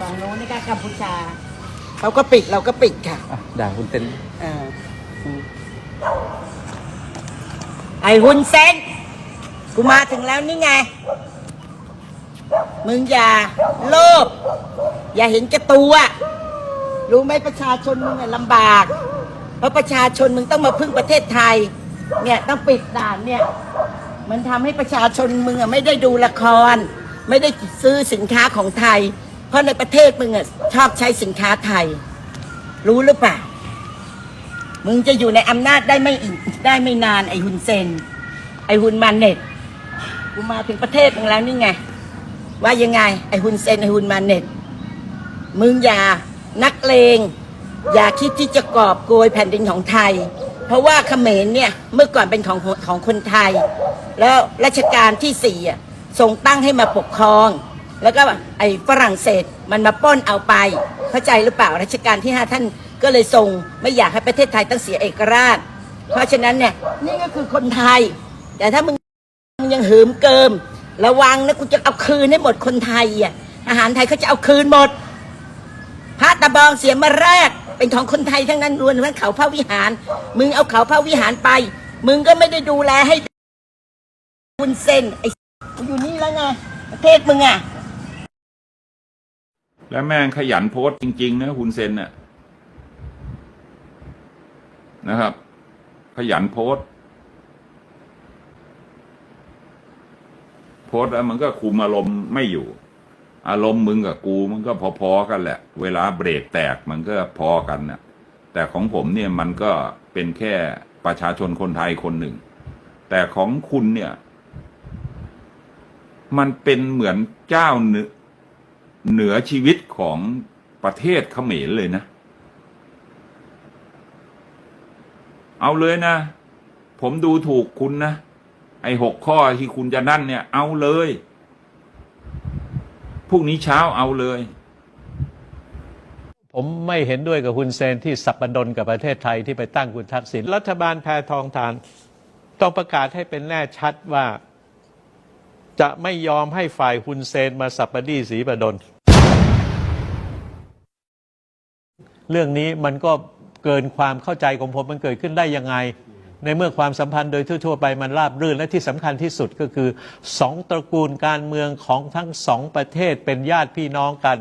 ฝั่งโน้นนี่ก็กัมพูชาเขาก็ปิดเราก็ปิดค่ะอะด่าคุณเต้นเอออืมไอหุนเซนกูมาถึงแล้วนี่ไง มึงอย่าโลภอย่าเห็นแก่ตัวรู้ไหมประชาชนมึงอะลำบาก เพราะประชาชนมึงต้องมาพึ่งประเทศไทย เนี่ยต้องปิดด่านเนี่ย มันทำให้ประชาชนมึงอะไม่ได้ดูละคร ไม่ได้ซื้อสินค้าของไทยเพ ราะในประเทศมึงอะชอบใช้สินค้าไทย รู้หรือเปล่า มึงจะอยู่ในอำนาจได้ไม่อีกได้ไม่นานไอฮุนเซน ไอฮุนมันเน็ตกูมาถึงประเทศมึงแล้วนี่ไง ว่ายังไง ไอฮุนเซนไอฮุนมันเน็ตมึงอย่านักเลง อย่าคิดที่จะกอบโกยแผ่นดินของไทย เพราะว่าเขมรเนี่ยเมื่อก่อนเป็นของของคนไทย แล้วรัชกาลที่สี่อะทรงตั้งให้มาปกครอง แล้วก็ไอ้ฝรั่งเศสมันมาปล้นเอาไป เข้าใจหรือเปล่ารัชกาลที่ห้าท่านก็เลยทรงไม่อยากให้ประเทศไทยต้องเสียเอกราช เพราะฉะนั้นเนี่ยนี่ก็คือคนไทย แต่ถ้ามึงมึงยังหืมเกิม ระวังนะกูจะเอาคืนให้หมดคนไทยอะอาหารไทยเขาจะเอาคืนหมดพระตะบองเสียมาแรกเป็นของคนไทยทั้งนั้นรวมทั้งเขาพระวิหาร มึงเอาเขาพระวิหารไป มึงก็ไม่ได้ดูแลให้คุณเซนไอ้อยู่นี่แล้วไงประเทศมึงอะ แล้วแม่งขยันโพสต์จริง ๆ นะคุณเซนน่ะนะครับ ขยันโพสต์โพสต์แล้วมันก็คุมอารมณ์ไม่อยู่ อารมณ์มึงกับกูมันก็พอๆกันแหละ เวลาเบรกแตกมันก็พอกันน่ะ แต่ของผมเนี่ยมันก็เป็นแค่ประชาชนคนไทยคนหนึ่ง แต่ของคุณเนี่ย มันเป็นเหมือนเจ้าเนื้อ เหนือชีวิตของประเทศเขมรเลยนะ เอาเลยนะ ผมดูถูกคุณนะ ไอ้หกข้อที่คุณจะนั่นเนี่ย เอาเลยพรุ่งนี้เช้าเอาเลย ผมไม่เห็นด้วยกับคุณเซนที่สับปะดนกับประเทศไทยที่ไปตั้งคุณทักษิณรัฐบาลแพทองทาน ต้องประกาศให้เป็นแน่ชัดว่า จะไม่ยอมให้ฝ่ายคุณเซนมาสับปะดีสีประดน เรื่องนี้มันก็เกินความเข้าใจของผมมันเกิดขึ้นได้ยังไง ในเมื่อความสัมพันธ์โดยทั่ว ๆ ไปมันราบรื่นและที่สำคัญที่สุดก็คือสองตระกูลการเมืองของทั้งสองประเทศเป็นญาติพี่น้องกัน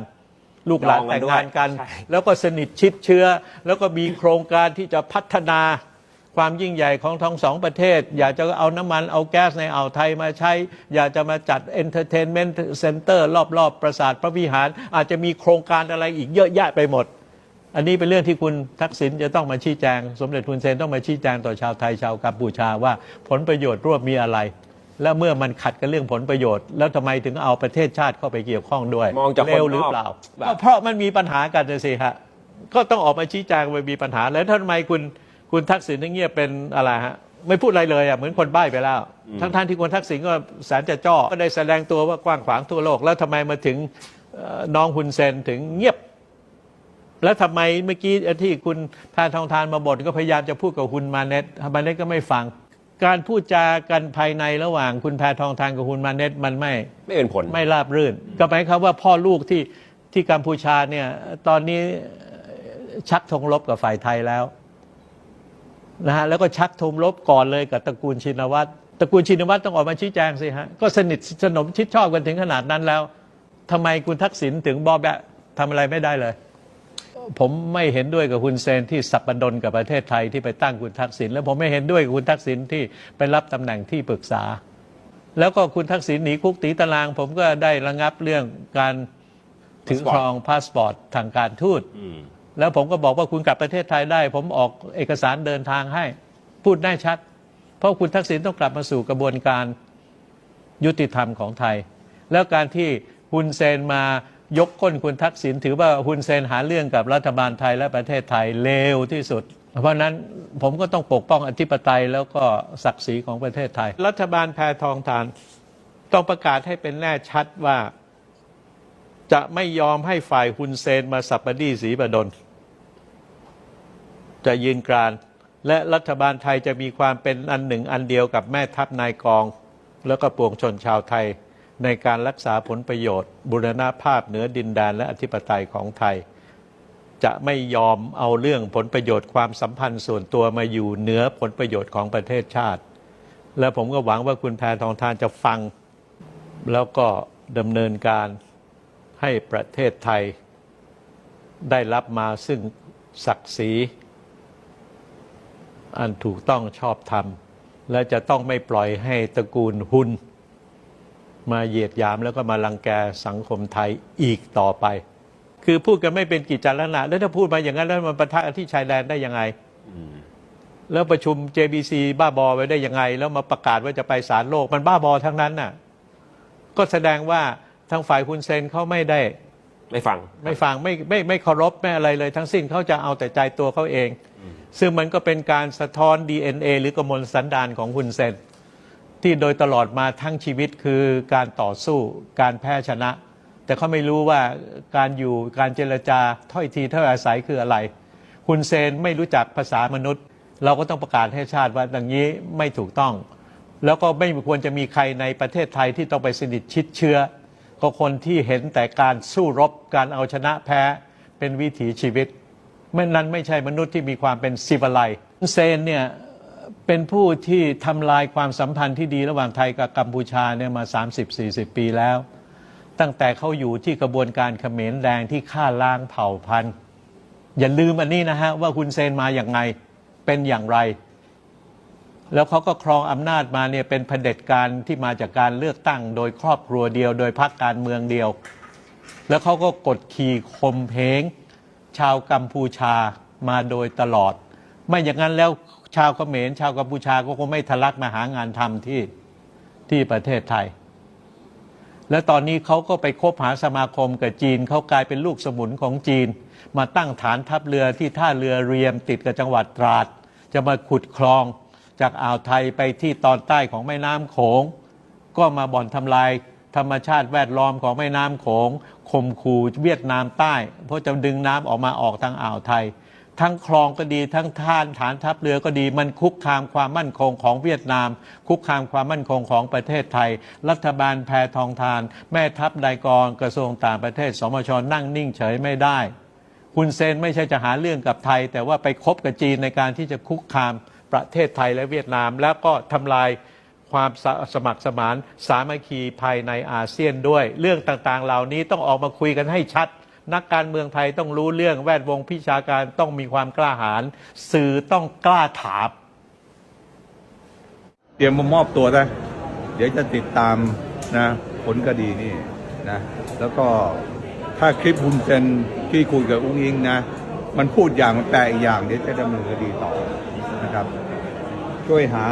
ลูกหลานน้องกัแต่นงด้วยงานกันใช่แล้วก็สนิทชิดเชื้อ แล้วก็มีโครงการที่จะพัฒนาความยิ่งใหญ่ของทั้งสองประเทศ อยากจะเอาน้ำมันเอาแก๊สในอ่าวไทยมาใช้ อยากจะมาจัดเอนเตอร์เทนเมนต์เซ็นเตอร์รอบๆ ปราสาทพระวิหาร อาจจะมีโครงการอะไรอีกเยอะแยะไปหมด อันนี้เป็นเรื่องที่คุณทักษิณจะต้องมาชี้แจง สมเด็จคุณเซนต้องมาชี้แจงต่อชาวไทยชาวกัมพูชาว่าผลประโยชน์ร่วมมีอะไร และเมื่อมันขัดกับเรื่องผลประโยชน์ แล้วทำไมถึงเอาประเทศชาติเข้าไปเกี่ยวข้องด้วยมองจากคนเร็วหรือนอกเปล่าแบบก็เพราะมันมีปัญหากันนะสิฮะก็ต้องออกมาชี้แจงว่ามีปัญหาแล้วทำไมคุณคุณทักษิณถึงเงียบเป็นอะไรฮะไม่พูดอะไรเลยอะเหมือนคนใบ้ไปแล้ว ทั้งท่านที่คุณทักษิณก็แสนจะจ้อก็ได้แสดงตัวว่ากว้างขวางทั่วโลก แล้วทำไมมาถึงเอ่อน้องคุณเซนถึงเงียบ แล้วทำไมเมื่อกี้ที่คุณแพทองทานมาบ่นก็พยายามจะพูดกับคุณมาเน็ตมาเน็ตก็ไม่ฟัง การพูดจากันภายในระหว่างคุณแพทองทานกับคุณมาเน็ตมันไม่ไม่เป็นผลไม่ราบรื่น ก็หมายความว่าพ่อลูกที่ที่กัมพูชาเนี่ย ตอนนี้ชักธงลบกับฝ่ายไทยแล้วนะฮะแล้วก็ชักธงลบก่อนเลยกับตระกูลชินวัตรตระกูลชินวัตรต้องออกมาชี้แจงสิฮะก็สนิทสนมชิดชอบกันถึงขนาดนั้นแล้วทำไมคุณทักษิณถึงบอแบะทำอะไรไม่ได้เลย ผมไม่เห็นด้วยกับคุณเซนที่สับปะดนกับประเทศไทยที่ไปตั้งคุณทักษิณและผมไม่เห็นด้วยกับคุณทักษิณที่ไปรับตำแหน่งที่ปรึกษา แล้วก็คุณทักษิณหนีคุกตีตาราง ผมก็ได้ระงับเรื่องการถือครองพาสปอร์ตทางการทูตอืมแล้วผมก็บอกว่าคุณกลับประเทศไทยได้ ผมออกเอกสารเดินทางให้ พูดได้ชัด เพราะคุณทักษิณต้องกลับมาสู่กระบวนการยุติธรรมของไทย แล้วการที่ฮุนเซนมา ยกก้นคุณทักษิณถือว่าฮุนเซนหาเรื่องกับรัฐบาลไทยและประเทศไทยเลวที่สุด เพราะนั้นผมก็ต้องปกป้องอธิปไตยแล้วก็ศักดิ์ศรีของประเทศไทย รัฐบาลแพทองทาน ต้องประกาศให้เป็นแน่ชัดว่า จะไม่ยอมให้ฝ่ายฮุนเซนมาสับปดีสีประดน จะยืนกรานและรัฐบาลไทยจะมีความเป็นอันหนึ่งอันเดียวกับแม่ทัพนายกอง แล้วก็ปวงชนชาวไทย ในการรักษาผลประโยชน์ บุรณาภาพเหนือดินแดนและอธิปไตยของไทย จะไม่ยอมเอาเรื่องผลประโยชน์ความสัมพันธ์ส่วนตัวมาอยู่เหนือผลประโยชน์ของประเทศชาติ และผมก็หวังว่าคุณแพทองทานจะฟัง แล้วก็ดำเนินการให้ประเทศไทย ได้รับมาซึ่งศักดิ์ศรีอันถูกต้องชอบธรรมและจะต้องไม่ปล่อยให้ตระกูลหุน มาเหยียดหยามแล้วก็มาลังแกสังคมไทยอีกต่อไป คือพูดกันไม่เป็นกิจจาระนะแล้วถ้าพูดมาอย่างนั้นแล้วมันปะทะกันที่ชายแดนได้ยังไงแล้วประชุม JBC บ้าบอไว้ได้ยังไง แล้วมาประกาศว่าจะไปศาลโลกมันบ้าบอทั้งนั้นน่ะ ก็แสดงว่าทางฝ่ายคุณเซนเขาไม่ได้ ไม่ฟัง ไม่ฟังไม่ไม่ไม่เคารพไม่อะไรเลย ทั้งสิ้นเขาจะเอาแต่ใจตัวเขาเอง ซึ่งมันก็เป็นการสะท้อน DNA หรือกมลสันดานของคุณเซน ที่โดยตลอดมาทั้งชีวิตคือการต่อสู้การแพ้ชนะ แต่เขาไม่รู้ว่าการอยู่การเจรจาถ้อยทีถ้อยอาศัยคืออะไร คุณเซนไม่รู้จักภาษามนุษย์ เราก็ต้องประกาศให้ชาติว่าดังนี้ไม่ถูกต้อง แล้วก็ไม่ควรจะมีใครในประเทศไทยที่ต้องไปสนิทชิดเชื้อก็คนที่เห็นแต่การสู้รบการเอาชนะแพ้เป็นวิถีชีวิตไม่นั้นไม่ใช่มนุษย์ที่มีความเป็นซิวไลเซนเนี่ย เป็นผู้ที่ทำลายความสัมพันธ์ที่ดีระหว่างไทยกับกัมพูชาเนี่ยมา 30-40 ปีแล้ว ตั้งแต่เขาอยู่ที่กระบวนการเขมรแดงที่ฆ่าล้างเผ่าพันธุ์ อย่าลืมอันนี้นะฮะว่าคุณเซนมาอย่างไงเป็นอย่างไร แล้วเขาก็ครองอำนาจมาเนี่ยเป็นเผด็จการที่มาจากการเลือกตั้ง โดยครอบครัวเดียว โดยพรรคการเมืองเดียว แล้วเขาก็กดขี่ข่มเพงชาวกัมพูชามาโดยตลอด ไม่อย่างนั้นแล้ว ชาวเขมรชาวกัมพูชาก็คงไม่ทะลักมาหางานทำที่ที่ประเทศไทย และตอนนี้เขาก็ไปคบหาสมาคมกับจีนเขากลายเป็นลูกสมุนของจีน มาตั้งฐานทัพเรือที่ท่าเรือเรียมติดกับจังหวัดตราด จะมาขุดคลองจากอ่าวไทยไปที่ตอนใต้ของแม่น้ำโขง ก็มาบ่อนทำลายธรรมชาติแวดล้อมของแม่น้ำโขงข่มขู่เวียดนามใต้ เพราะจะดึงน้ำออกมาออกทางอ่าวไทย ทั้งคลองก็ดีทั้งท่านฐานทัพเรือก็ดีมันคุกคามความมั่นคงของเวียดนาม คุกคามความมั่นคงของประเทศไทย รัฐบาลแพทองทาน แม่ทัพไดกองกระทรวงต่างประเทศ สมชนั่งนิ่งเฉยไม่ได้ คุณเซนไม่ใช่จะหาเรื่องกับไทย แต่ว่าไปคบกับจีนในการที่จะคุกคามประเทศไทยและเวียดนาม แล้วก็ทำลายความสสมัครสมานสามัคคีภายในอาเซียนด้วย เรื่องต่างๆ เหล่านี้ต้องออกมาคุยกันให้ชัด นักการเมืองไทยต้องรู้เรื่องแวดวงพิชาการต้องมีความกล้าหาญสื่อต้องกล้าถามเตรียมมามอบตัวนะเดี๋ยวจะติดตามนะผลคดีนี่นะแล้วก็ถ้าคลิปคุณเซนที่คุยกับอุ้งอิงนะ มันพูดอย่างมันแปลอีกอย่างเดี๋ยวจะดำเนินคดีต่อนะครับ ช่วยหา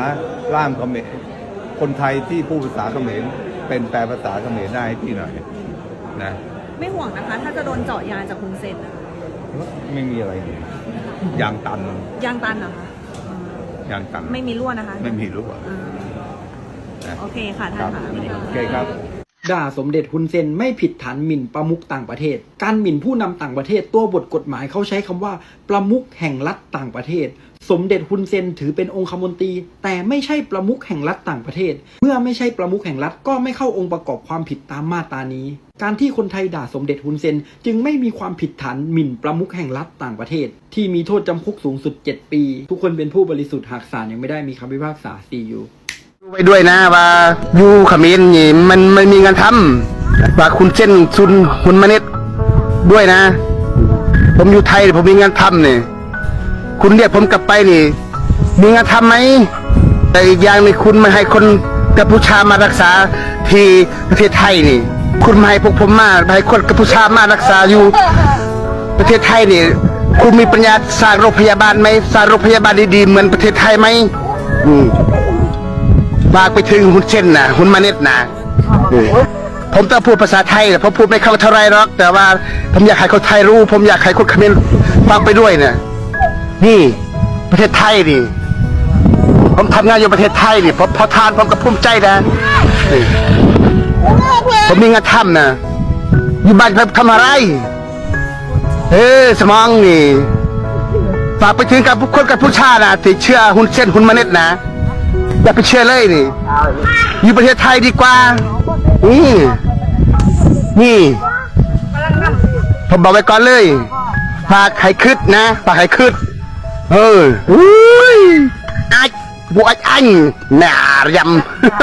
ร่ามเขมรคนไทยที่พูดภาษาเขมรเป็นแปลภาษาเขมรได้ให้พี่หน่อยนะ ไม่ห่วงนะคะ ถ้าจะโดนเจาะยางจากคุณเซนนะคะไม่มีอะไรเลยยางตันยางตันเหรอคะอืมยางตันไม่มีรั่วนะคะ ไม่มีรู้อะอืมนะโอเคค่ะคท่ารันบค่ะ โอเคครับได่าสมเด็จฮุนเซนไม่ผิดฐานหมิ่นประมุขต่างประเทศ การหมิ่นผู้นำต่างประเทศตัวบทกฎหมายเขาใช้คำว่า ประมุขแห่งรัฐต่างประเทศ สมเด็จฮุนเซนถือเป็นองคมนตรี แต่ไม่ใช่ประมุขแห่งรัฐต่างประเทศ เมื่อไม่ใช่ประมุขแห่งรัฐก็ไม่เข้าองค์ประกอบความผิดตามมาตรานี้ การที่คนไทยด่าสมเด็จฮุนเซนจึงไม่มีความผิดฐานหมิ่นประมุขแห่งรัฐต่างประเทศ ที่มีโทษจำคุกสูงสุด 7 ปี ทุกคนเป็นผู้บริสุทธิ์หากศาลยังไม่ได้มีคำพิพากษา CU ไปด้วยนะว่าอยู่ขมรนี่มันไม่มีงานทำว่าคุณเส้นซุนคุณมเนตด้วยนะ ผมอยู่ไทยผมมีงานทำเนี่ยคุณเรียกผมกลับไปนี่ มีงานทำไหมแต่อีกอย่างนึงคุณไม่ให้คนกัมพูชามารักษาที่ประเทศไทยนี่ คุณไม่ให้พวกผมมาไม่ให้คนกัมพูชามารักษาอยู่ประเทศไทยนี่ คุณมีปัญญาสร้างโรงพยาบาลไหมสร้างโรงพยาบาลดีๆเหมือนประเทศไทยไหมอืม ฝากไปถึงคุณเช่นนะคุณมาเน็ตนะผมต้องพูดภาษาไทยนะผมพูดไม่เข้าเท่าไรหรอก แต่ว่าผมอยากให้คนไทยรู้ ผมอยากให้คนเขมรฟังไปด้วยนะนี่ประเทศไทยนี่ผมทำงานอยู่ประเทศไทยนี่ผมพอทานผมก็ภูมิใจนะผมมีงานทำนะอยู่บ้านทำอะไร เออสมองนี่ฝากไปถึงกับคนกับผู้ชานะที่เชื่อหุ่นเส้นหุ่นมาเน็ตนะ อย่าไปเชื่อเลยนี่ อยู่ประเทศไทยดีกว่า นี่ นี่ ผมบอกไว้ก่อนเลยฝากใครคืดนะฝากใครคืดเอออุ้ยอัดบวชอันหนารยำ